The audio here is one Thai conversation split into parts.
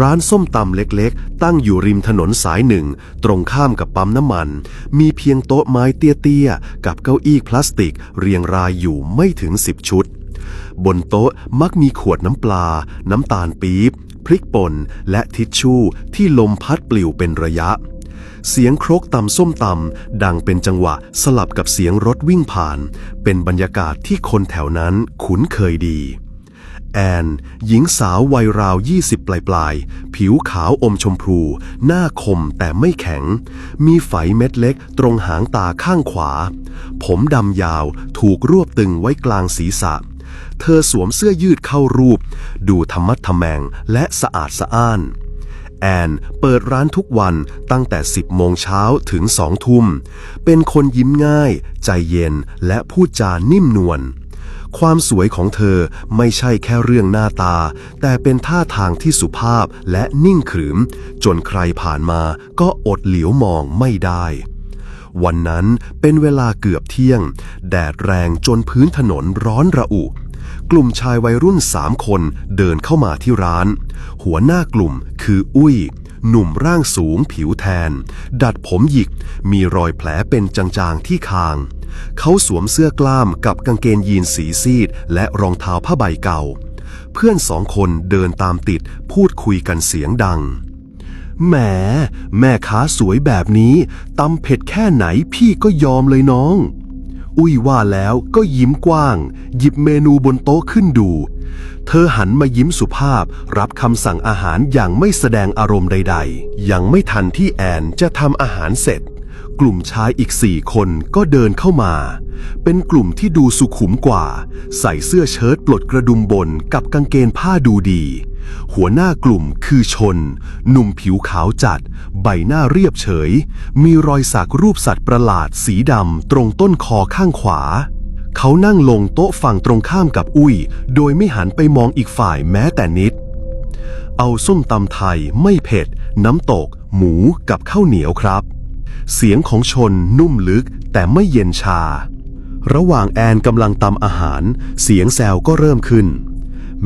ร้านส้มตำเล็กๆ ตั้งอยู่ริมถนนสายหนึ่ง ตรงข้ามกับปั๊มน้ำมัน มีเพียงโต๊ะไม้เตี้ยๆ กับเก้าอี้พลาสติก เรียงรายอยู่ไม่ถึงสิบชุด บนโต๊ะมักมีขวดน้ำปลา น้ำตาลปี๊บ พริกป่น และทิชชู่ที่ลมพัดปลิวเป็นระยะ เสียงครกตำส้มตำดังเป็นจังหวะสลับกับเสียงรถวิ่งผ่าน เป็นบรรยากาศที่คนแถวนั้นคุ้นเคยดี แอน หญิงสาววัยราว 20 ปลายๆผิวขาวอมชมพู หน้าคมแต่ไม่แข็ง มีไฝเม็ดเล็กตรงหางตาข้างขวา ผมดำยาวถูกรวบตึงไว้กลางศีรษะ เธอสวมเสื้อยืดเข้ารูป ดูธรรมัดทแมงและสะอาดสะอ้าน แอนเปิดร้านทุกวันตั้งแต่ 10 โมงเช้าถึง 2 ทุ่ม เป็นคนยิ้มง่าย ใจเย็นและพูดจานิ่มนวล ความสวยของเธอไม่ใช่แค่เรื่องหน้าตา แต่เป็นท่าทางที่สุภาพและนิ่งขรึม จนใครผ่านมาก็อดเหลียวมองไม่ได้ วันนั้นเป็นเวลาเกือบเที่ยง แดดแรงจนพื้นถนนร้อนระอุ กลุ่มชายวัยรุ่นสามคนเดินเข้ามาที่ร้าน หัวหน้ากลุ่มคืออุ้ยหนุ่มร่างสูงผิวแทน ดัดผมหยิก มีรอยแผลเป็นจางๆที่คาง เขาสวมเสื้อกล้ามกับกางเกงยีนสีซีด และรองเท้าผ้าใบเก่า เพื่อนสองคนเดินตามติดพูดคุยกันเสียงดัง แหม แม่ค้าสวยแบบนี้ตำเผ็ดแค่ไหนพี่ก็ยอมเลยน้อง อุ้ยว่าแล้วก็ยิ้มกว้าง หยิบเมนูบนโต๊ะขึ้นดู เธอหันมายิ้มสุภาพรับคำสั่งอาหารอย่างไม่แสดงอารมณ์ใด ๆ ยังไม่ทันที่แอนจะทำอาหารเสร็จ กลุ่มชายอีกสี่คนก็เดินเข้ามา เป็นกลุ่มที่ดูสุขุมกว่า ใส่เสื้อเชิ้ตปลดกระดุมบนกับกางเกงผ้าดูดี หัวหน้ากลุ่มคือชน หนุ่มผิวขาวจัด ใบหน้าเรียบเฉย มีรอยสักรูปสัตว์ประหลาดสีดำตรงต้นคอข้างขวา เขานั่งลงโต๊ะฝั่งตรงข้ามกับอุ้ย โดยไม่หันไปมองอีกฝ่ายแม้แต่นิด เอาส้มตำไทยไม่เผ็ด น้ำตก หมูกับข้าวเหนียวครับ เสียงของชนนุ่มลึกแต่ไม่เย็นชา ระหว่างแอนกำลังตำอาหาร เสียงแซวก็เริ่มขึ้น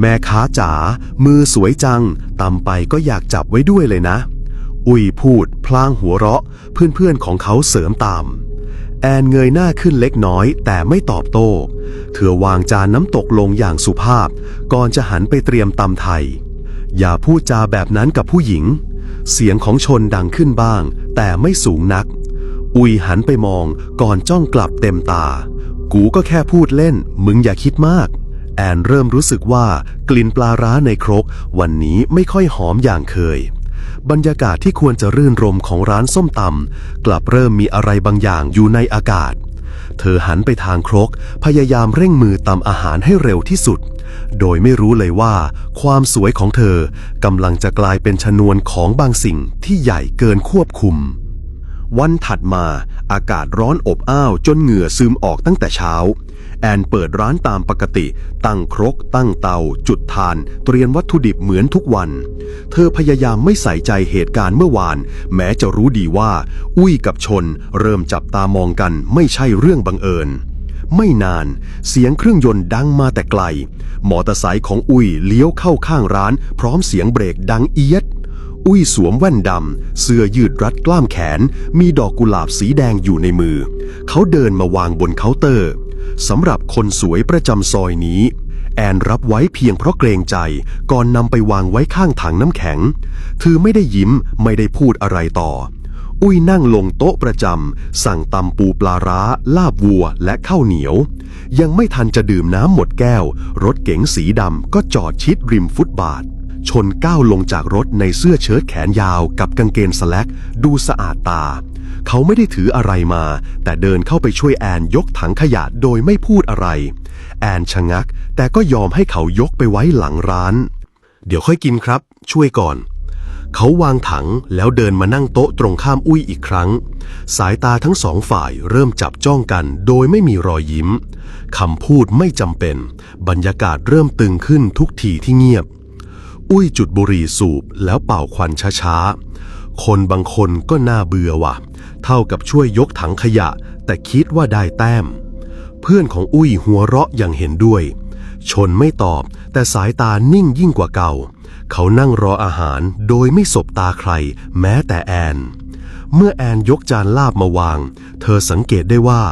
แม่ค้าจ๋ามือสวยจังตำไปก็อยากจับไว้ด้วยเลยนะ อุ้ยพูด พลางหัวเราะ เพื่อนๆของเขาเสริมตามแอนเงยหน้าขึ้นเล็กน้อยแต่ไม่ตอบโต้เธอวางจานน้ำตกลงอย่างสุภาพ ก่อนจะหันไปเตรียมตำไทย อย่าพูดจาแบบนั้นกับผู้หญิง เสียงของชนดังขึ้นบ้าง แต่ไม่สูงนัก อุยหันไปมองก่อนจ้องกลับเต็มตา กูก็แค่พูดเล่น มึงอย่าคิดมาก แอนเริ่มรู้สึกว่ากลิ่นปลาร้าในครก วันนี้ไม่ค่อยหอมอย่างเคย บรรยากาศที่ควรจะรื่นรมของร้านส้มตำกลับเริ่มมีอะไรบางอย่างอยู่ในอากาศ เธอหันไปทางครก พยายามเร่งมือตำอาหารให้เร็วที่สุด โดยไม่รู้เลยว่า ความสวยของเธอกำลังจะกลายเป็นชนวนของบางสิ่งที่ใหญ่เกินควบคุม วันถัดมา อากาศร้อนอบอ้าวจนเหงื่อซึมออกตั้งแต่เช้า แอนเปิดร้านตามปกติ ตั้งครก ตั้งเตา จุดทาน เตรียมวัตถุดิบเหมือนทุกวัน เธอพยายามไม่ใส่ใจเหตุการณ์เมื่อวาน แม้จะรู้ดีว่า อุ้ยกับชน เริ่มจับตามองกันไม่ใช่เรื่องบังเอิญไม่นาน เสียงเครื่องยนต์ดังมาแต่ไกล มอเตอร์ไซค์ของอุ้ยเลี้ยวเข้าข้างร้าน พร้อมเสียงเบรกดังเอียด อุ้ยสวมแว่นดำ เสื้อยืดรัดกล้ามแขน มีดอกกุหลาบสีแดงอยู่ในมือ เขาเดินมาวางบนเคาน์เตอร์ สำหรับคนสวยประจำซอยนี้ แอนรับไว้เพียงเพราะเกรงใจก่อนนำไปวางไว้ข้างถังน้ำแข็ง เธอไม่ได้ยิ้มไม่ได้พูดอะไรต่อ อุ้ยนั่งลงโต๊ะประจำสั่งตำปูปลาร้า ลาบวัวและข้าวเหนียว ยังไม่ทันจะดื่มน้ำหมดแก้ว รถเก๋งสีดำก็จอดชิดริมฟุตบาท ชนก้าวลงจากรถในเสื้อเชิ้ตแขนยาวกับกางเกงสแลกดูสะอาดตา เขาไม่ได้ถืออะไรมา แต่เดินเข้าไปช่วยแอนยกถังขยะโดยไม่พูดอะไร แอนชะงัก แต่ก็ยอมให้เขายกไปไว้หลังร้าน เดี๋ยวค่อยกินครับ ช่วยก่อน เขาวางถังแล้วเดินมานั่งโต๊ะตรงข้ามอุ้ยอีกครั้ง สายตาทั้งสองฝ่ายเริ่มจับจ้องกัน โดยไม่มีรอยยิ้มคำพูดไม่จำเป็น บรรยากาศเริ่มตึงขึ้นทุกทีที่เงียบ อุ้ยจุดบุหรี่สูบแล้วเป่าควันช้าๆ คนบางคนก็น่าเบื่อว่ะ เท่ากับช่วยยกถังขยะ แต่คิดว่าได้แต้ม เพื่อนของอุ้ยหัวเราะอย่างเห็นด้วย ชนไม่ตอบ แต่สายตานิ่งยิ่งกว่าเก่า เขานั่งรออาหารโดยไม่สบตาใคร แม้แต่แอนเมื่อแอนยกจานลาบมาวาง เธอสังเกตได้ว่า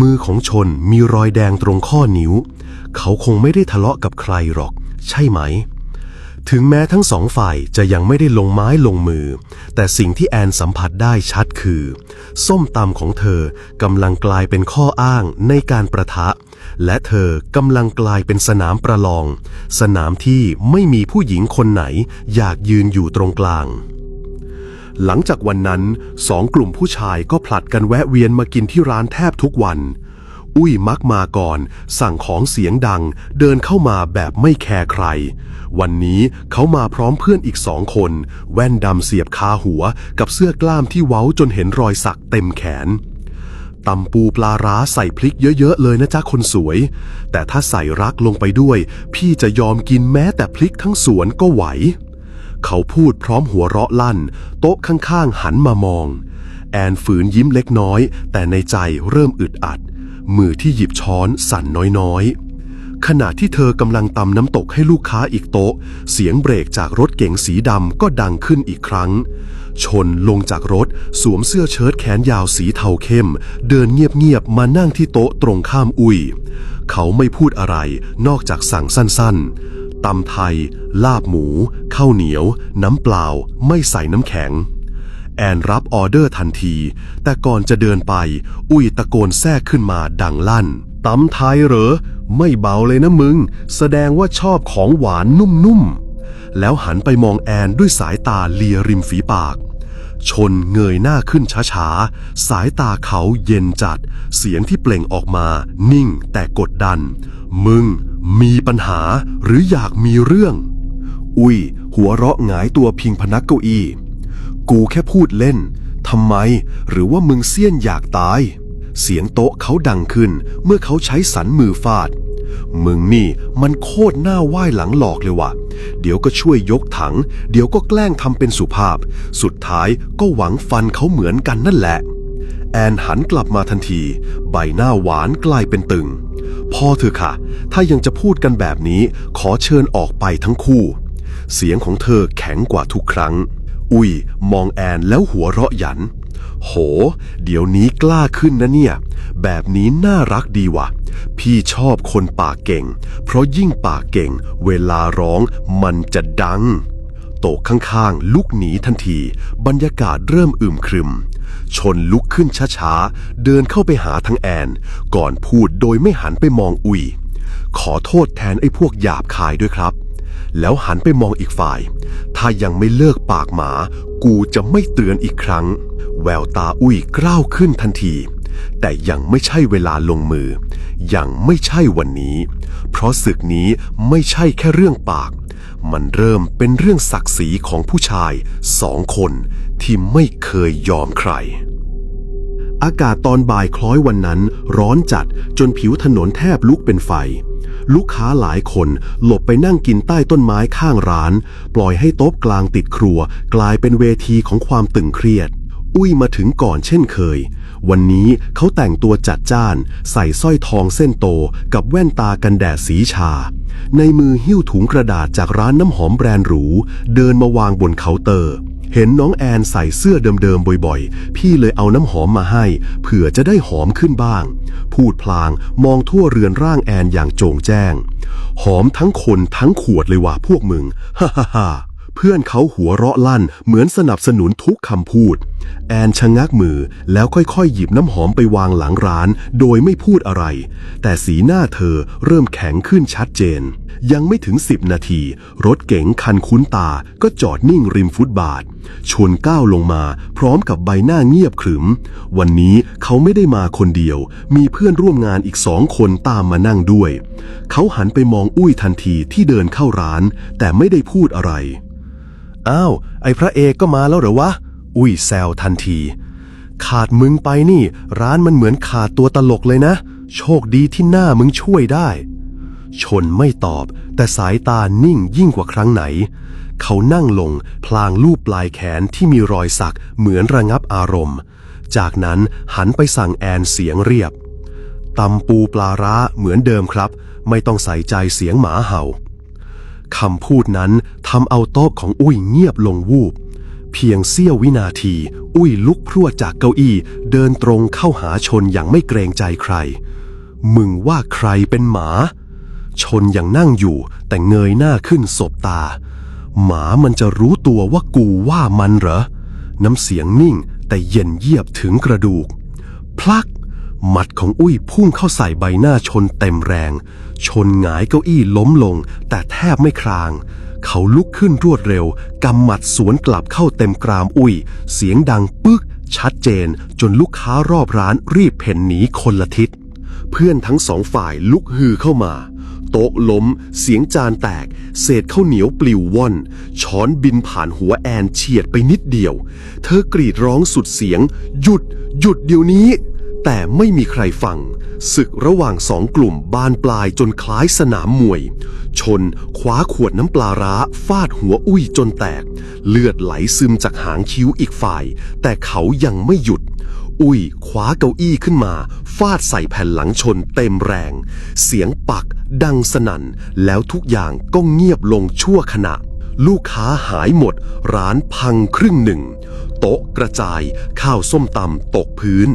มือของชนมีรอยแดงตรงข้อนิ้ว เขาคงไม่ได้ทะเลาะกับใครหรอก ใช่ไหม ถึงแม้ทั้งสองฝ่ายจะยังไม่ได้ลงไม้ลงมือ แต่สิ่งที่แอนสัมผัสได้ชัดคือ ส้มตำของเธอกำลังกลายเป็นข้ออ้างในการประทะ และเธอกำลังกลายเป็นสนามประลอง สนามที่ไม่มีผู้หญิงคนไหน อยากยืนอยู่ตรงกลาง หลังจากวันนั้นสองกลุ่มผู้ชายก็ผลัดกันแวะเวียนมากินที่ร้านแทบทุกวัน อุ้ยมักมาก่อน สั่งของเสียงดัง เดินเข้ามาแบบไม่แคร์ใคร วันนี้เขามาพร้อมเพื่อนอีกสองคน แว่นดำเสียบคาหัว กับเสื้อกล้ามที่เว้าจนเห็นรอยสักเต็มแขนตำปูปลาร้าใส่พริกเยอะๆเลยนะจ๊ะคนสวย แต่ถ้าใส่รักลงไปด้วย พี่จะยอมกินแม้แต่พริกทั้งสวนก็ไหว เขาพูดพร้อมหัวเราะลั่น โต๊ะข้างๆหันมามอง แอนฝืนยิ้มเล็กน้อย แต่ในใจเริ่มอึดอัด มือที่หยิบช้อนสั่นน้อยๆ ขณะที่เธอกำลังตำน้ำตกให้ลูกค้าอีกโต๊ะ เสียงเบรกจากรถเก๋งสีดำก็ดังขึ้นอีกครั้ง ชนลงจากรถสวมเสื้อเชิ้ตแขนยาวสีเทาเข้ม เดินเงียบๆ มานั่งที่โต๊ะตรงข้ามอุยเขาไม่พูดอะไรนอกจากสั่งสั้นๆตำไทย ลาบหมู ข้าวเหนียว น้ำเปล่า ไม่ใส่น้ำแข็ง แอนรับออเดอร์ทันที แต่ก่อนจะเดินไป อุ้ยตะโกนแทรกขึ้นมาดังลั่นตำไทยเหรอ ไม่เบาเลยนะมึง แสดงว่าชอบของหวานนุ่มๆ แล้วหันไปมองแอนด้วยสายตาเลียริมฝีปาก ชนเงยหน้าขึ้นช้าๆ สายตาเขาเย็นจัด เสียงที่เปล่งออกมา นิ่งแต่กดดัน มึงมีปัญหาหรืออยากมีเรื่อง อุ้ย หัวเราะหงายตัวพิงพนักเก้าอี้ กูแค่พูดเล่น ทำไม หรือว่ามึงเสี้ยนอยากตาย เสียงโต๊ะเขาดังขึ้น เมื่อเขาใช้สันมือฟาด มึงนี่มันโคตรหน้าไหว้หลังหลอกเลยว่ะ เดี๋ยวก็ช่วยยกถัง เดี๋ยวก็แกล้งทำเป็นสุภาพ สุดท้ายก็หวังฟันเขาเหมือนกันนั่นแหละ แอนหันกลับมาทันที ใบหน้าหวานกลายเป็นตึง พอเถอะค่ะ ถ้ายังจะพูดกันแบบนี้ ขอเชิญออกไปทั้งคู่ เสียงของเธอแข็งกว่าทุกครั้ง อุ้ยมองแอนแล้วหัวเราะหยัน โห เดี๋ยวนี้กล้าขึ้นนะเนี่ย แบบนี้น่ารักดีว่ะ พี่ชอบคนปากเก่ง เพราะยิ่งปากเก่ง เวลาร้องมันจะดัง โต๊ะข้างๆ ลุกหนีทันที บรรยากาศเริ่มอึมครึม ชนลุกขึ้นช้าๆ เดินเข้าไปหาทั้งแอน ก่อนพูดโดยไม่หันไปมองอุยขอโทษแทนไอ้พวกหยาบคายด้วยครับ แล้วหันไปมองอีกฝ่าย ถ้ายังไม่เลิกปากหมา กูจะไม่เตือนอีกครั้ง แววตาอุ้ยกล้าวขึ้นทันที แต่ยังไม่ใช่เวลาลงมือ ยังไม่ใช่วันนี้ เพราะศึกนี้ไม่ใช่แค่เรื่องปาก มันเริ่มเป็นเรื่องศักดิ์ศรีของผู้ชายสองคนที่ไม่เคยยอมใครอากาศตอนบ่ายคล้อยวันนั้น ร้อนจัดจนผิวถนนแทบลุกเป็นไฟ ลูกค้าหลายคนหลบไปนั่งกินใต้ต้นไม้ข้างร้าน ปล่อยให้โต๊ะกลางติดครัว กลายเป็นเวทีของความตึงเครียด อุ้ยมาถึงก่อนเช่นเคย วันนี้เขาแต่งตัวจัดจ้าน ใส่สร้อยทองเส้นโตกับแว่นตากันแดดสีชา ในมือหิ้วถุงกระดาษจากร้านน้ำหอมแบรนด์หรู เดินมาวางบนเคาน์เตอร์ เห็นน้องแอนใส่เสื้อเดิมๆบ่อยๆ พี่เลยเอาน้ำหอมมาให้ เผื่อจะได้หอมขึ้นบ้าง พูดพลางมองทั่วเรือนร่างแอนอย่างโจงแจ้ง หอมทั้งคนทั้งขวดเลยว่ะพวกมึง ฮ่าฮ่าฮ่า เพื่อนเขาหัวเราะลั่นเหมือนสนับสนุนทุกคำพูด แอนชะงักมือแล้วค่อยๆ หยิบน้ำหอมไปวางหลังร้าน โดยไม่พูดอะไร แต่สีหน้าเธอเริ่มแข็งขึ้นชัดเจน ยังไม่ถึงสิบนาที รถเก๋งคันคุ้นตาก็จอดนิ่งริมฟุตบาท ชนก้าวลงมา พร้อมกับใบหน้าเงียบขรึม วันนี้เขาไม่ได้มาคนเดียว มีเพื่อนร่วมงานอีกสองคนตามมานั่งด้วย เขาหันไปมองอุ้ยทันทีที่เดินเข้าร้าน แต่ไม่ได้พูดอะไร อ้าว ไอ้พระเอกก็มาแล้วเหรอวะ อุ้ยแซวทันที ขาดมึงไปนี่ ร้านมันเหมือนขาดตัวตลกเลยนะ โชคดีที่หน้ามึงช่วยได้ ชนไม่ตอบ แต่สายตานิ่งยิ่งกว่าครั้งไหน เขานั่งลง พลางลูบปลายแขนที่มีรอยสักเหมือนระงับอารมณ์ จากนั้นหันไปสั่งแอนเสียงเรียบตำปูปลาร้าเหมือนเดิมครับ ไม่ต้องใส่ใจเสียงหมาเห่า คำพูดนั้นทำเอาโต๊ะของอุ้ยเงียบลงวูบ เพียงเสี้ยววินาที อุ้ยลุกพรวดจากเก้าอี้ เดินตรงเข้าหาชนอย่างไม่เกรงใจใคร มึงว่าใครเป็นหมา ชนยังนั่งอยู่แต่เงยหน้าขึ้นสบตา หมามันจะรู้ตัวว่ากูว่ามันเหรอ น้ำเสียงนิ่งแต่เย็นเยียบถึงกระดูก พลัก หมัดของอุ้ยพุ่งเข้าใส่ใบหน้าชนเต็มแรง ชนหงายเก้าอี้ล้มลง แต่แทบไม่คลาง เขาลุกขึ้นรวดเร็ว กำหมัดสวนกลับเข้าเต็มกรามอุ้ย เสียงดังปึ๊ก ชัดเจน จนลูกค้ารอบร้านรีบเพ่นหนีคนละทิศ เพื่อนทั้งสองฝ่ายลุกฮือเข้ามา โต๊ะล้ม เสียงจานแตก เศษข้าวเหนียวปลิวว่อน ช้อนบินผ่านหัวแอนเฉียดไปนิดเดียว เธอกรีดร้องสุดเสียง หยุด หยุดเดี๋ยวนี้ แต่ไม่มีใครฟัง ศึกระหว่างสองกลุ่มบานปลายจนคล้ายสนามมวย ชนคว้าขวดน้ำปลาร้า ฟาดหัวอุ้ยจนแตก เลือดไหลซึมจากหางคิ้วอีกฝ่าย แต่เขายังไม่หยุด อุ้ยคว้าเก้าอี้ขึ้นมา ฟาดใส่แผ่นหลังชนเต็มแรง เสียงปัก ดังสนั่น แล้วทุกอย่างก็เงียบลงชั่วขณะ ลูกค้าหายหมด ร้านพังครึ่งหนึ่ง โต๊ะกระจาย ข้าวส้มตำตกพื้น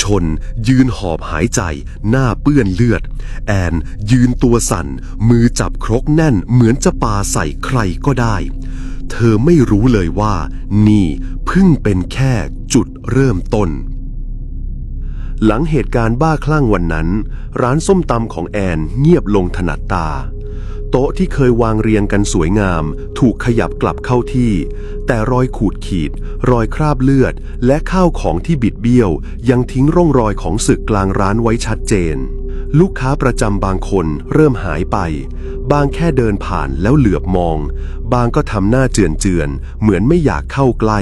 ชน ยืนหอบหายใจ หน้าเปื้อนเลือด แอนยืนตัวสั่น มือจับครกแน่นเหมือนจะปาใส่ใครก็ได้ เธอไม่รู้เลยว่า นี่เพิ่งเป็นแค่จุดเริ่มต้นหลังเหตุการณ์บ้าคลั่งวันนั้น ร้านส้มตำของแอนเงียบลงถนัดตา โต๊ะที่เคยวางเรียงกันสวยงาม ถูกขยับกลับเข้าที่ แต่รอยขูดขีด รอยคราบเลือด และข้าวของที่บิดเบี้ยว ยังทิ้งร่องรอยของศึกกลางร้านไว้ชัดเจน ลูกค้าประจำบางคนเริ่มหายไป บางแค่เดินผ่านแล้วเหลือบมอง บางก็ทำหน้าเจือนเจือน เหมือนไม่อยากเข้าใกล้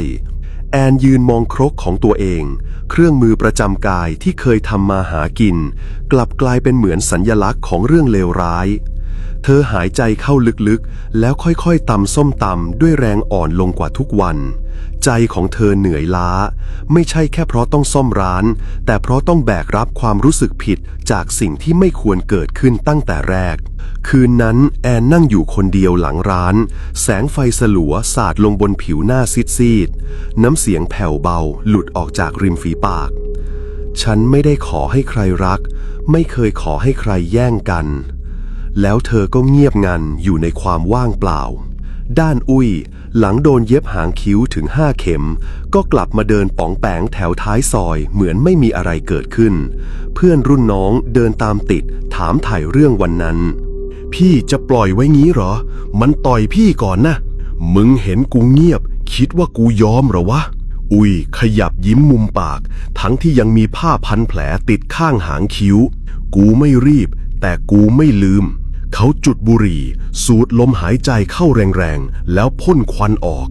แอนยืนมองครกของตัวเอง เครื่องมือประจำกายที่เคยทำมาหากิน กลับกลายเป็นเหมือนสัญญลักษณ์ของเรื่องเลวร้าย เธอหายใจเข้าลึกๆ แล้วค่อยๆตำส้มตำด้วยแรงอ่อนลงกว่าทุกวัน ใจของเธอเหนื่อยล้า ไม่ใช่แค่เพราะต้องซ่อมร้าน แต่เพราะต้องแบกรับความรู้สึกผิดจากสิ่งที่ไม่ควรเกิดขึ้นตั้งแต่แรก คืนนั้นแอนนั่งอยู่คนเดียวหลังร้าน แสงไฟสลัวสาดลงบนผิวหน้าซีดๆ น้ำเสียงแผ่วเบาหลุดออกจากริมฝีปาก ฉันไม่ได้ขอให้ใครรัก ไม่เคยขอให้ใครแย่งกัน แล้วเธอก็เงียบงันอยู่ในความว่างเปล่า ด้านอุ้ย หลังโดนเย็บหางคิ้วถึงห้าเข็ม ก็กลับมาเดินป๋องแปงแถวท้ายซอยเหมือนไม่มีอะไรเกิดขึ้น เพื่อนรุ่นน้องเดินตามติดถามถ่ายเรื่องวันนั้น พี่จะปล่อยไว้งี้เหรอ มันต่อยพี่ก่อนนะ มึงเห็นกูเงียบ คิดว่ากูยอมเหรอวะอุ้ยขยับยิ้มมุมปาก ทั้งที่ยังมีผ้าพันแผลติดข้างหางคิ้ว กูไม่รีบ แต่กูไม่ลืม เขาจุดบุหรี่ สูดลมหายใจเข้าแรงๆ แล้วพ่นควันออก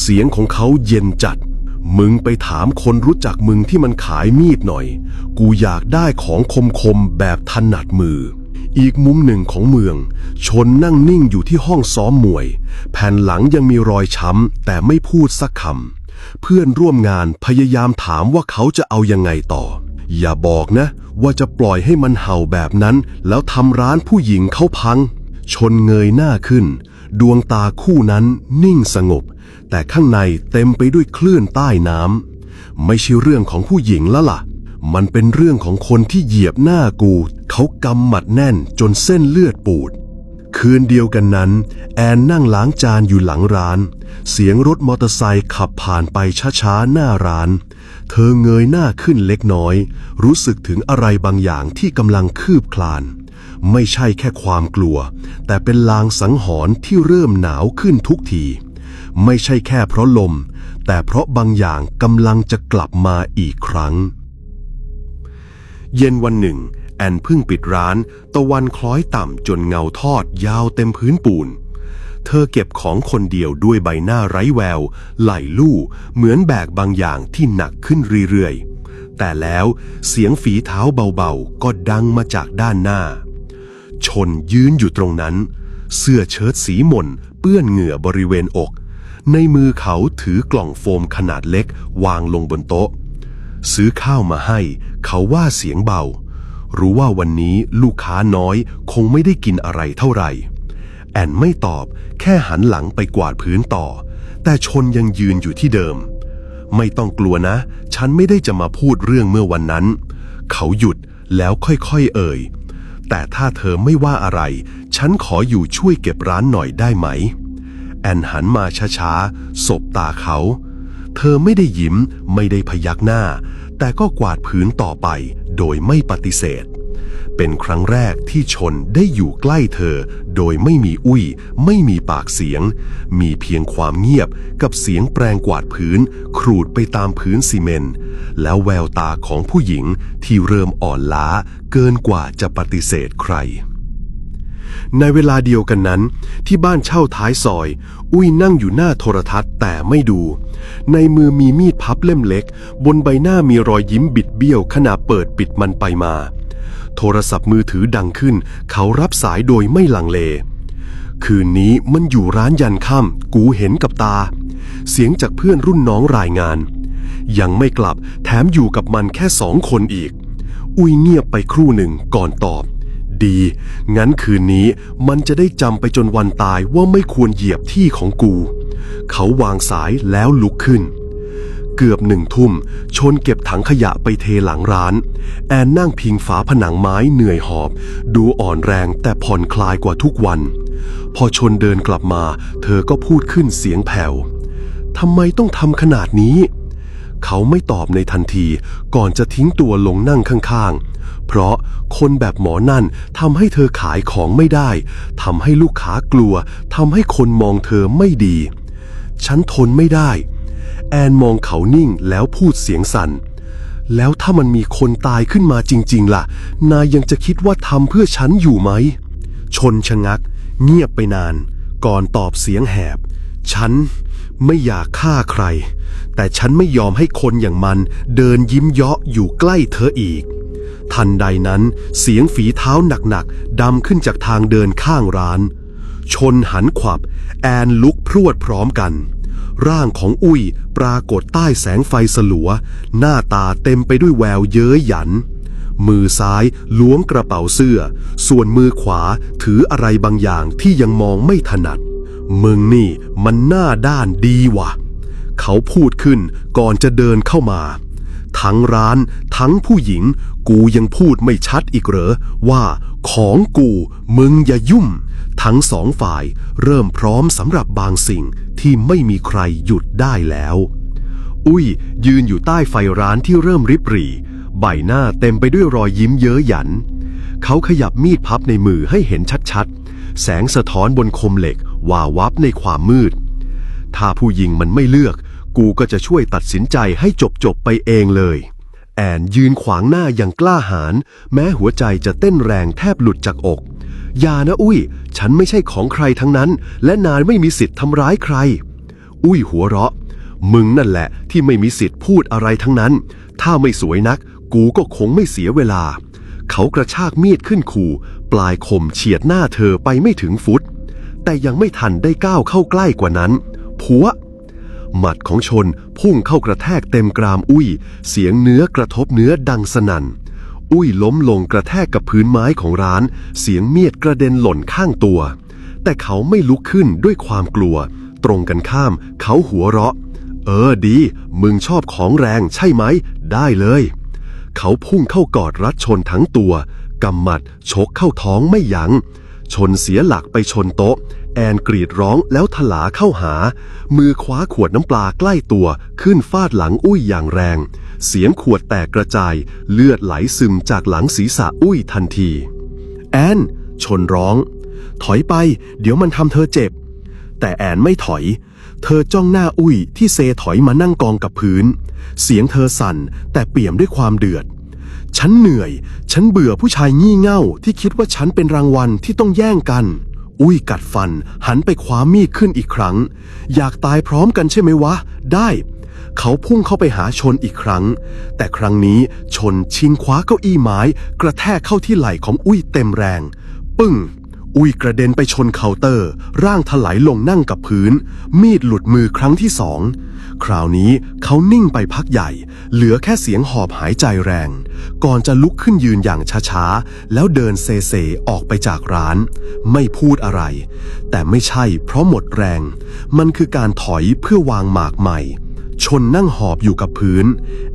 เสียงของเขาเย็นจัด มึงไปถามคนรู้จักมึงที่มันขายมีดหน่อย กูอยากได้ของคมๆ แบบถนัดมืออีกมุมหนึ่งของเมือง ชนนั่งนิ่งอยู่ที่ห้องซ้อมมวย แผ่นหลังยังมีรอยช้ำ แต่ไม่พูดสักคำ เพื่อนร่วมงานพยายามถามว่าเขาจะเอายังไงต่อ อย่าบอกนะ ว่าจะปล่อยให้มันเห่าแบบนั้น แล้วทำร้านผู้หญิงเขาพัง ชนเงยหน้าขึ้น ดวงตาคู่นั้นนิ่งสงบ แต่ข้างในเต็มไปด้วยคลื่นใต้น้ำไม่ใช่เรื่องของผู้หญิงแล้วล่ะ มันเป็นเรื่องของคนที่เหยียบหน้ากู เขากำหมัดแน่นจนเส้นเลือดปูด คืนเดียวกันนั้น แอนนั่งล้างจานอยู่หลังร้าน เสียงรถมอเตอร์ไซค์ขับผ่านไปช้าๆหน้าร้าน เธอเงยหน้าขึ้นเล็กน้อย รู้สึกถึงอะไรบางอย่างที่กำลังคืบคลาน ไม่ใช่แค่ความกลัว แต่เป็นลางสังหรณ์ที่เริ่มหนาวขึ้นทุกที ไม่ใช่แค่เพราะลม แต่เพราะบางอย่างกำลังจะกลับมาอีกครั้ง เย็นวันหนึ่ง แอนพิ่งปิดร้าน ตะวันคล้อยต่ำจนเงาทอดยาวเต็มพื้นปูน เธอเก็บของคนเดียวด้วยใบหน้าไร้แวว ไหลลู่เหมือนแบกบางอย่างที่หนักขึ้นเรื่อยๆ แต่แล้วเสียงฝีเท้าเบาๆ ก็ดังมาจากด้านหน้า ชนยืนอยู่ตรงนั้น เสื้อเชิ้ตสีหม่นเปื้อนเหงื่อบริเวณอก ในมือเขาถือกล่องโฟมขนาดเล็กวางลงบนโต๊ะ ซื้อข้าวมาให้ เขาว่าเสียงเบา รู้ว่าวันนี้ลูกค้าน้อยคงไม่ได้กินอะไรเท่าไหร่ แอนไม่ตอบแค่หันหลังไปกวาดพื้นต่อ แต่ชนยังยืนอยู่ที่เดิม ไม่ต้องกลัวนะ ฉันไม่ได้จะมาพูดเรื่องเมื่อวันนั้น เขาหยุดแล้วค่อยๆเอ่ย แต่ถ้าเธอไม่ว่าอะไร ฉันขออยู่ช่วยเก็บร้านหน่อยได้ไหม แอนหันมาช้าๆสบตาเขา เธอไม่ได้ยิ้มไม่ได้พยักหน้า แต่ก็กวาดพื้นต่อไปโดยไม่ปฏิเสธ เป็นครั้งแรกที่ชนได้อยู่ใกล้เธอ โดยไม่มีอุ้ย ไม่มีปากเสียง มีเพียงความเงียบกับเสียงแปรงกวาดพื้น ครูดไปตามพื้นซีเมนต์แล้วแววตาของผู้หญิงที่เริ่มอ่อนล้าเกินกว่าจะปฏิเสธใคร ในเวลาเดียวกันนั้น ที่บ้านเช่าท้ายซอย อุ้ยนั่งอยู่หน้าโทรทัศน์แต่ไม่ดู ในมือมีมีดพับเล่มเล็ก บนใบหน้ามีรอยยิ้มบิดเบี้ยวขณะเปิดปิดมันไปมา โทรศัพท์มือถือดังขึ้น เขารับสายโดยไม่ลังเล คืนนี้มันอยู่ร้านยันค่ำกูเห็นกับตา เสียงจากเพื่อนรุ่นน้องรายงาน ยังไม่กลับแถมอยู่กับมันแค่สองคนอีกอุ้ยเงียบไปครู่หนึ่งก่อนตอบ ดี งั้นคืนนี้มันจะได้จำไปจนวันตายว่าไม่ควรเหยียบที่ของกู เขาวางสายแล้วลุกขึ้น เกือบหนึ่งทุ่ม ชนเก็บถังขยะไปเทหลังร้าน แอนนั่งพิงฝาผนังไม้เหนื่อยหอบ ดูอ่อนแรงแต่ผ่อนคลายกว่าทุกวัน พอชนเดินกลับมา เธอก็พูดขึ้นเสียงแผ่วทำไมต้องทำขนาดนี้ เขาไม่ตอบในทันทีก่อนจะทิ้งตัวลงนั่งข้างๆ เพราะคนแบบหมอนั่นทำให้เธอขายของไม่ได้ทำให้ลูกค้ากลัวทำให้คนมองเธอไม่ดี ฉันทนไม่ได้ แอนมองเขานิ่งแล้วพูดเสียงสัน่น แล้วถ้ามันมีคนตายขึ้นมาจริง ๆ ล่ะ นายยังจะคิดว่าทำเพื่อฉันอยู่ไหม ชนชะงัก เงียบไปนาน ก่อนตอบเสียงแหบ ฉันไม่อยากฆ่าใคร แต่ฉันไม่ยอมให้คนอย่างมันเดินยิ้มเยาะอยู่ใกล้เธออีก ทันใดนั้นเสียงฝีเท้าหนักๆดำขึ้นจากทางเดินข้างร้าน ชนหันขวับ แอนลุกพรวดพร้อมกัน ร่างของอุ้ยปรากฏใต้แสงไฟสลัว หน้าตาเต็มไปด้วยแววเย้ยหยัน มือซ้ายล้วงกระเป๋าเสื้อ ส่วนมือขวาถืออะไรบางอย่างที่ยังมองไม่ถนัด มึงนี่มันหน้าด้านดีว่ะ เขาพูดขึ้นก่อนจะเดินเข้ามา ทั้งร้านทั้งผู้หญิง กูยังพูดไม่ชัดอีกเหรอ ว่าของกูมึงอย่ายุ่ม ทั้งสองฝ่ายเริ่มพร้อมสำหรับบางสิ่งที่ไม่มีใครหยุดได้แล้ว อุ้ย ยืนอยู่ใต้ไฟร้านที่เริ่มริบหรี่ ใบหน้าเต็มไปด้วยรอยยิ้มเย้ยหยัน เขาขยับมีดพับในมือให้เห็นชัดๆ แสงสะท้อนบนคมเหล็กวาวับในความมืด ถ้าผู้หญิงมันไม่เลือก กูก็จะช่วยตัดสินใจให้จบๆไปเองเลย แอนยืนขวางหน้าอย่างกล้าหาญแม้หัวใจจะเต้นแรงแทบหลุดจากอก อย่านะอุ้ย ฉันไม่ใช่ของใครทั้งนั้น และนายไม่มีสิทธิ์ทำร้ายใคร อุ้ยหัวเราะ มึงนั่นแหละที่ไม่มีสิทธิ์พูดอะไรทั้งนั้น ถ้าไม่สวยนัก กูก็คงไม่เสียเวลา เขากระชากมีดขึ้นขู่ ปลายคมเฉียดหน้าเธอไปไม่ถึงฟุต แต่ยังไม่ทันได้ก้าวเข้าใกล้กว่านั้นผัว หมัดของชนพุ่งเข้ากระแทกเต็มกรามอุ้ย เสียงเนื้อกระทบเนื้อดังสนั่น อุ้ยล้มลงกระแทกกับพื้นไม้ของร้าน เสียงเมียดกระเด็นหล่นข้างตัว แต่เขาไม่ลุกขึ้นด้วยความกลัว ตรงกันข้าม เขาหัวเราะ เออดี มึงชอบของแรงใช่ไหม ได้เลย เขาพุ่งเข้ากอดรัดชนทั้งตัวกำหมัดชกเข้าท้องไม่ยัง้งชนเสียหลักไปชนโต๊ะ แอนกรีดร้องแล้วถลาเข้าหา มือคว้าขวดน้ำปลาใกล้ตัว ขึ้นฟาดหลังอุ้ยอย่างแรง เสียงขวดแตกกระจาย เลือดไหลซึมจากหลังศีรษะอุ้ยทันที แอน ชนร้อง ถอยไป เดี๋ยวมันทำเธอเจ็บ แต่แอนไม่ถอย เธอจ้องหน้าอุ้ยที่เซถอยมานั่งกองกับพื้น เสียงเธอสั่นแต่เปี่ยมด้วยความเดือดฉันเหนื่อย ฉันเบื่อผู้ชายงี่เง่าที่คิดว่าฉันเป็นรางวัลที่ต้องแย่งกัน อุ้ยกัดฟัน หันไปคว้ามีดขึ้นอีกครั้ง อยากตายพร้อมกันใช่ไหมวะ ได้ เขาพุ่งเข้าไปหาชนอีกครั้ง แต่ครั้งนี้ชนชิงคว้าเก้าอี้ไม้ กระแทกเข้าที่ไหล่ของอุ้ยเต็มแรง ปึ้ง อุ้ยกระเด็นไปชนเคาน์เตอร์ ร่างถลายลงนั่งกับพื้น มีดหลุดมือครั้งที่สอง คราวนี้เขานิ่งไปพักใหญ่ เหลือแค่เสียงหอบหายใจแรง ก่อนจะลุกขึ้นยืนอย่างช้าๆ แล้วเดินเซเซออกไปจากร้าน ไม่พูดอะไร แต่ไม่ใช่เพราะหมดแรง มันคือการถอยเพื่อวางหมากใหม่ ชนนั่งหอบอยู่กับพื้น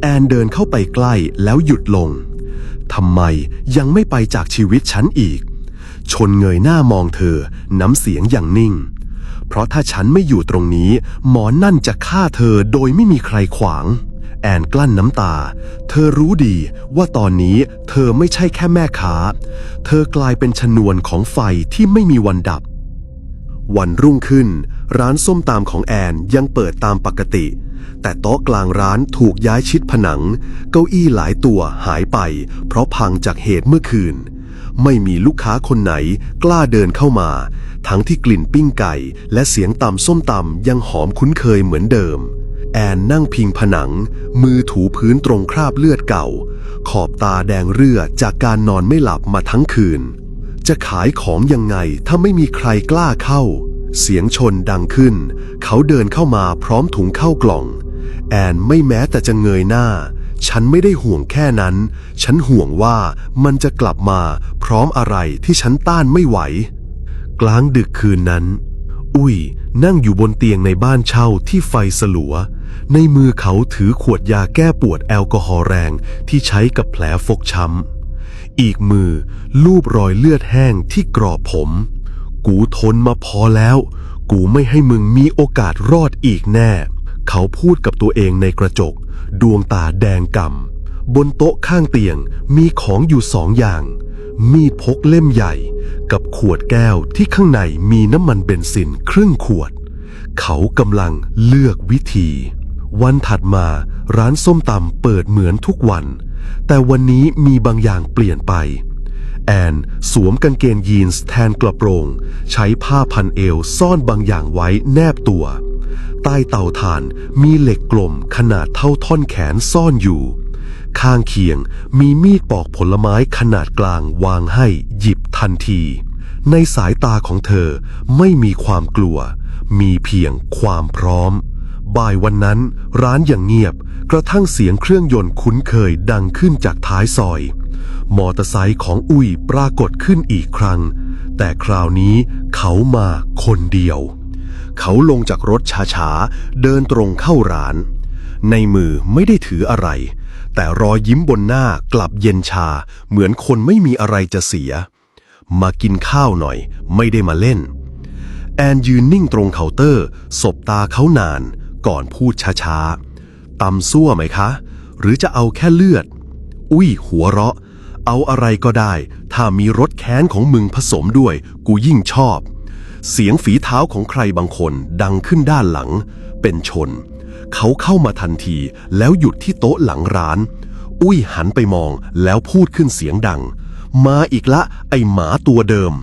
แอนเดินเข้าไปใกล้แล้วหยุดลงทำไมยังไม่ไปจากชีวิตฉันอีก ชนเงยหน้ามองเธอ น้ำเสียงอย่างนิ่ง เพราะถ้าฉันไม่อยู่ตรงนี้ หมอนั่นจะฆ่าเธอโดยไม่มีใครขวาง แอนกลั้นน้ำตา เธอรู้ดีว่าตอนนี้เธอไม่ใช่แค่แม่ค้า เธอกลายเป็นชนวนของไฟที่ไม่มีวันดับ วันรุ่งขึ้น ร้านส้มตามของแอนยังเปิดตามปกติ แต่โต๊ะกลางร้านถูกย้ายชิดผนัง เก้าอี้หลายตัวหายไป เพราะพังจากเหตุเมื่อคืน ไม่มีลูกค้าคนไหนกล้าเดินเข้ามา ทั้งที่กลิ่นปิ้งไก่ และเสียงตำส้มตำยังหอมคุ้นเคยเหมือนเดิม แอนนั่งพิงผนัง มือถูพื้นตรงคราบเลือดเก่า ขอบตาแดงเรือจากการนอนไม่หลับมาทั้งคืน จะขายของยังไงถ้าไม่มีใครกล้าเข้า เสียงชนดังขึ้น เขาเดินเข้ามาพร้อมถุงเข้ากล่อง แอนไม่แม้แต่จะเงยหน้า ฉันไม่ได้ห่วงแค่นั้น ฉันห่วงว่ามันจะกลับมาพร้อมอะไรที่ฉันต้านไม่ไหว กลางดึกคืนนั้น อุ้ย นั่งอยู่บนเตียงในบ้านเช่าที่ไฟสลัว ในมือเขาถือขวดยาแก้ปวดแอลกอฮอล์แรงที่ใช้กับแผลฟกช้ำ อีกมือลูบรอยเลือดแห้งที่กรอบผม กูทนมาพอแล้ว กูไม่ให้มึงมีโอกาสรอดอีกแน่ เขาพูดกับตัวเองในกระจก ดวงตาแดงกำ่ำบนโต๊ะข้างเตียงมีของอยู่สองอย่าง มีดพกเล่มใหญ่ กับขวดแก้วที่ข้างในมีน้ำมันเบนซินครึ่งขวด เขากำลังเลือกวิธี วันถัดมาร้านส้มตำเปิดเหมือนทุกวัน แต่วันนี้มีบางอย่างเปลี่ยนไปแอนสวมกางเกงยีนส์แทนกระโปรง ใช้ผ้าพันเอวซ่อนบางอย่างไว้แนบตัว ใต้เตาถ่านมีเหล็กกลมขนาดเท่าท่อนแขนซ่อนอยู่ ข้างเคียงมีมีดปอกผลไม้ขนาดกลางวางให้หยิบทันที ในสายตาของเธอไม่มีความกลัว มีเพียงความพร้อม บ่ายวันนั้นร้านอย่างเงียบ กระทั่งเสียงเครื่องยนต์คุ้นเคยดังขึ้นจากท้ายซอย มอเตอร์ไซค์ของอุ้ยปรากฏขึ้นอีกครั้ง แต่คราวนี้เขามาคนเดียว เขาลงจากรถช้าๆ เดินตรงเข้าร้าน ในมือไม่ได้ถืออะไร แต่รอยยิ้มบนหน้ากลับเย็นชา เหมือนคนไม่มีอะไรจะเสีย มากินข้าวหน่อย ไม่ได้มาเล่น แอนยืนนิ่งตรงเคาน์เตอร์ สบตาเขานาน ก่อนพูดช้าๆตำซั่วไหมคะ หรือจะเอาแค่เลือด อุ้ยหัวเราะ เอาอะไรก็ได้ ถ้ามีรสแค้นของมึงผสมด้วย กูยิ่งชอบ เสียงฝีเท้าของใครบางคนดังขึ้นด้านหลัง เป็นชน เขาเข้ามาทันทีแล้วหยุดที่โต๊ะหลังร้าน อุ้ยหันไปมองแล้วพูดขึ้นเสียงดัง มาอีกละ ไอหมาตัวเดิม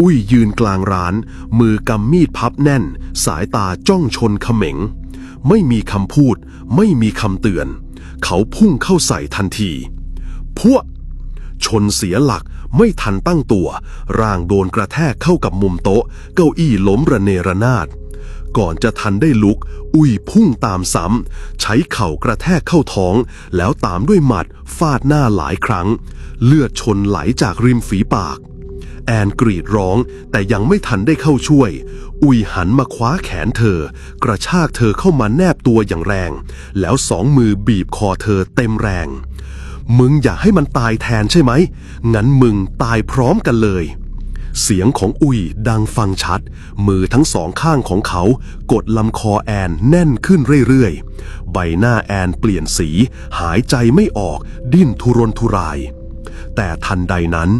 อุ้ยยืนกลางร้าน มือกำมีดพับแน่น สายตาจ้องชนเขม็ง ไม่มีคำพูด ไม่มีคำเตือน เขาพุ่งเข้าใส่ทันที พวกชนเสียหลัก ไม่ทันตั้งตัว ร่างโดนกระแทกเข้ากับมุมโต๊ะ เก้าอี้ล้มระเนระนาด ก่อนจะทันได้ลุก อุ้ยพุ่งตามซ้ำ ใช้เข่ากระแทกเข้าท้อง แล้วตามด้วยหมัดฟาดหน้าหลายครั้ง เลือดชนไหลจากริมฝีปาก แอนกรีดร้องแต่ยังไม่ทันได้เข้าช่วย อุยหันมาคว้าแขนเธอ กระชากเธอเข้ามาแนบตัวอย่างแรง แล้วสองมือบีบคอเธอเต็มแรง มึงอยากให้มันตายแทนใช่ไหม งั้นมึงตายพร้อมกันเลย เสียงของอุยดังฟังชัด มือทั้งสองข้างของเขา กดลำคอแอนแน่นขึ้นเรื่อยๆ ใบหน้าแอนเปลี่ยนสี หายใจไม่ออก ดิ้นทุรนทุราย แต่ทันใดนั้น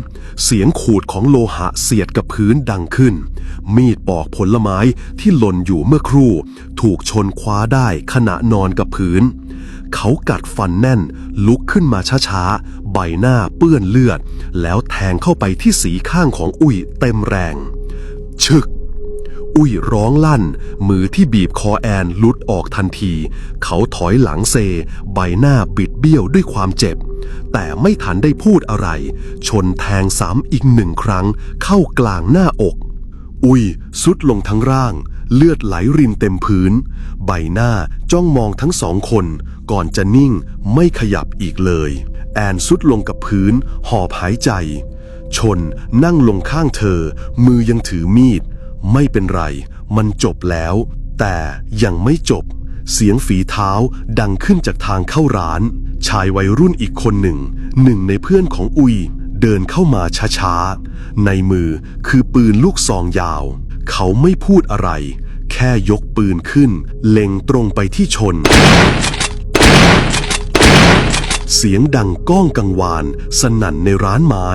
เสียงขูดของโลหะเสียดกับพื้นดังขึ้น มีดปอกผลไม้ที่หล่นอยู่เมื่อครู่ ถูกชนคว้าได้ขณะนอนกับพื้น เขากัดฟันแน่น ลุกขึ้นมาช้าๆ ใบหน้าเปื้อนเลือด แล้วแทงเข้าไปที่สีข้างของอุ้ยเต็มแรง ชึก อุ้ยร้องลั่น มือที่บีบคอแอนลุดออกทันที เขาถอยหลังเซ ใบหน้าบิดเบี้ยวด้วยความเจ็บ แต่ไม่ทันได้พูดอะไร ชนแทงซ้ำอีกหนึ่งครั้ง เข้ากลางหน้าอก อุ้ยสุดลงทั้งร่าง เลือดไหลรินเต็มพื้น ใบหน้าจ้องมองทั้งสองคน ก่อนจะนิ่งไม่ขยับอีกเลย แอนสุดลงกับพื้น หอบหายใจ ชนนั่งลงข้างเธอ มือยังถือมีด ไม่เป็นไร มันจบแล้ว แต่ยังไม่จบ เสียงฝีเท้าดังขึ้นจากทางเข้าร้าน ชายวัยรุ่นอีกคนหนึ่ง หนึ่งในเพื่อนของอุย เดินเข้ามาช้าๆ ในมือคือปืนลูกซองยาว เขาไม่พูดอะไร แค่ยกปืนขึ้น เล็งตรงไปที่ชน เสียงดังก้องกังวาน สนั่นในร้านไม้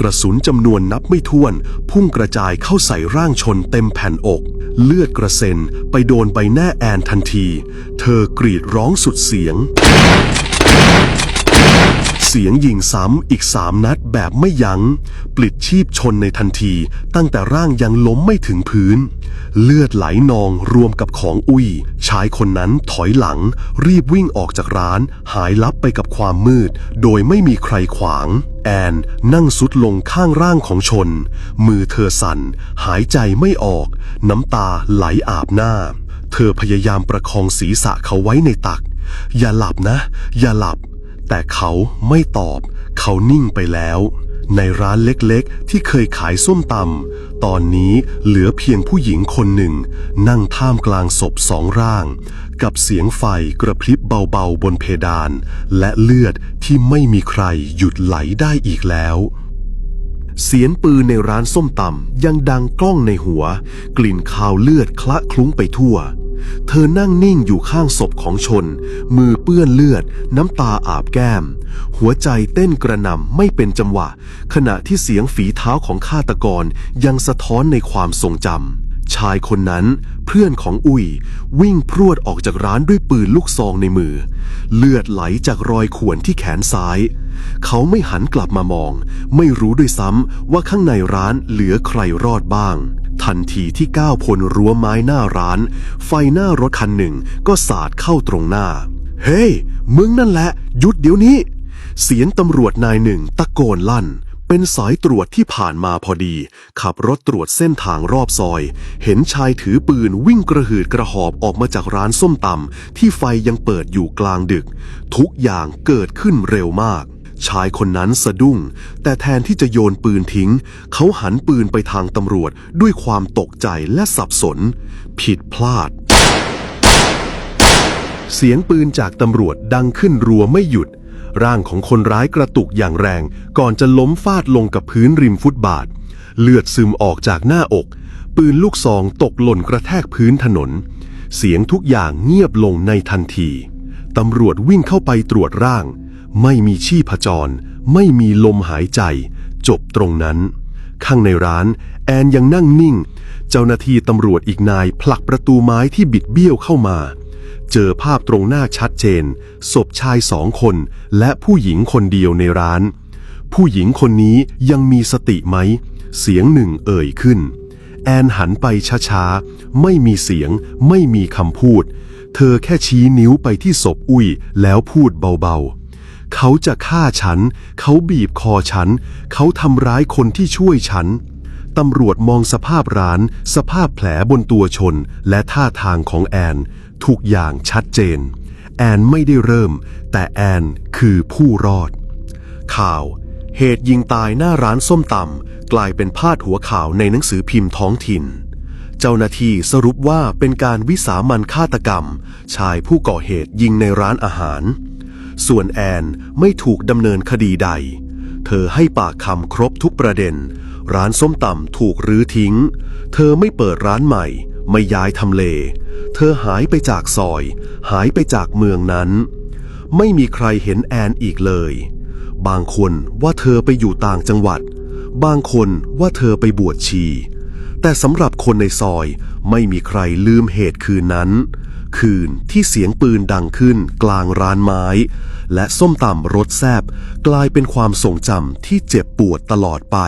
กระสุนจำนวนนับไม่ถ้วน พุ่งกระจายเข้าใส่ร่างชนเต็มแผ่นอก เลือดกระเซ็นไปโดนใบหน้าแอนทันที เธอกรีดร้องสุดเสียง สียงยิงซ้ำอีกสามนัดแบบไม่ยัง้ง ปลิดชีพชนในทันที ตั้งแต่ร่างยังล้มไม่ถึงพื้น เลือดไหลนองรวมกับของอุ้ย ชายคนนั้นถอยหลัง รีบวิ่งออกจากร้าน หายลับไปกับความมืด โดยไม่มีใครขวาง แอนนั่งสุดลงข้างร่างของชน มือเธอสั่น หายใจไม่ออก น้ำตาไหลอาบหน้า เธอพยายามประคองศีรษะเขาไว้ในตักอย่าหลับนะ อย่าหลับ แต่เขาไม่ตอบ เขานิ่งไปแล้ว ในร้านเล็กๆ ที่เคยขายส้มตำตอนนี้เหลือเพียงผู้หญิงคนหนึ่ง นั่งท่ามกลางศพสองร่าง กับเสียงไฟกระพริบเบาๆบนเพดาน และเลือดที่ไม่มีใครหยุดไหลได้อีกแล้วเสียงปืนในร้านส้มตำยังดังกล้องในหัว กลิ่นคาวเลือดคละคลุ้งไปทั่ว เธอนั่งนิ่งอยู่ข้างศพของชน มือเปื้อนเลือด น้ำตาอาบแก้ม หัวใจเต้นกระหน่ำไม่เป็นจังหวะ ขณะที่เสียงฝีเท้าของฆาตกรยังสะท้อนในความทรงจำชายคนนั้นเพื่อนของอุยวิ่งพรวดออกจากร้านด้วยปืนลูกซองในมือ เลือดไหลจากรอยข่วนที่แขนซ้าย เขาไม่หันกลับมามอง ไม่รู้ด้วยซ้ำว่าข้างในร้านเหลือใครรอดบ้าง ทันทีที่ก้าวพลรั้วไม้หน้าร้าน ไฟหน้ารถคันหนึ่งก็สาดเข้าตรงหน้า เฮ้ยมึงนั่นแหละ หยุดเดี๋ยวนี้ เสียงตำรวจนายหนึ่งตะโกนลั่น เป็นสายตรวจที่ผ่านมาพอดี ขับรถตรวจเส้นทางรอบซอย เห็นชายถือปืนวิ่งกระหืดกระหอบออกมาจากร้านส้มตำที่ไฟยังเปิดอยู่กลางดึก ทุกอย่างเกิดขึ้นเร็วมาก ชายคนนั้นสะดุ้ง แต่แทนที่จะโยนปืนทิ้ง เขาหันปืนไปทางตำรวจด้วยความตกใจและสับสน ผิดพลาด เสียงปืนจากตำรวจดังขึ้นรัวไม่หยุด ร่างของคนร้ายกระตุกอย่างแรง ก่อนจะล้มฟาดลงกับพื้นริมฟุตบาท เลือดซึมออกจากหน้าอก ปืนลูกซองตกหล่นกระแทกพื้นถนน เสียงทุกอย่างเงียบลงในทันทีตำรวจวิ่งเข้าไปตรวจร่าง ไม่มีชีพจร ไม่มีลมหายใจ จบตรงนั้น ข้างในร้านแอนยังนั่งนิ่ง เจ้าหน้าที่ตำรวจอีกนายผลักประตูไม้ที่บิดเบี้ยวเข้ามา เจอภาพตรงหน้าชัดเจน ศพชายสองคน และผู้หญิงคนเดียวในร้าน ผู้หญิงคนนี้ยังมีสติไหม เสียงหนึ่งเอ่ยขึ้น แอนหันไปช้าๆ ไม่มีเสียง ไม่มีคำพูด เธอแค่ชี้นิ้วไปที่ศพอุ้ยแล้วพูดเบาๆ เขาจะฆ่าฉัน เขาบีบคอฉัน เขาทำร้ายคนที่ช่วยฉัน ตำรวจมองสภาพร้าน สภาพแผลบนตัวชน และท่าทางของแอน ทุกอย่างชัดเจน แอนไม่ได้เริ่ม แต่แอนคือผู้รอด ข่าว เหตุยิงตายหน้าร้านส้มตำกลายเป็นพาดหัวข่าวในหนังสือพิมพ์ท้องถิ่นเจ้าหน้าที่สรุปว่าเป็นการวิสามันฆาตกรรม ชายผู้ก่อเหตุยิงในร้านอาหาร ส่วนแอนไม่ถูกดำเนินคดีใด เธอให้ปากคำครบทุกประเด็น ร้านส้มตำถูกรื้อทิ้ง เธอไม่เปิดร้านใหม่ ไม่ย้ายทำเล เธอหายไปจากซอย หายไปจากเมืองนั้น ไม่มีใครเห็นแอนอีกเลย บางคนว่าเธอไปอยู่ต่างจังหวัด บางคนว่าเธอไปบวชชี แต่สำหรับคนในซอยไม่มีใครลืมเหตุคืนนั้น คืนที่เสียงปืนดังขึ้นกลางร้านไม้ และส้มตำรสแซบกลายเป็นความทรงจำที่เจ็บปวดตลอดไป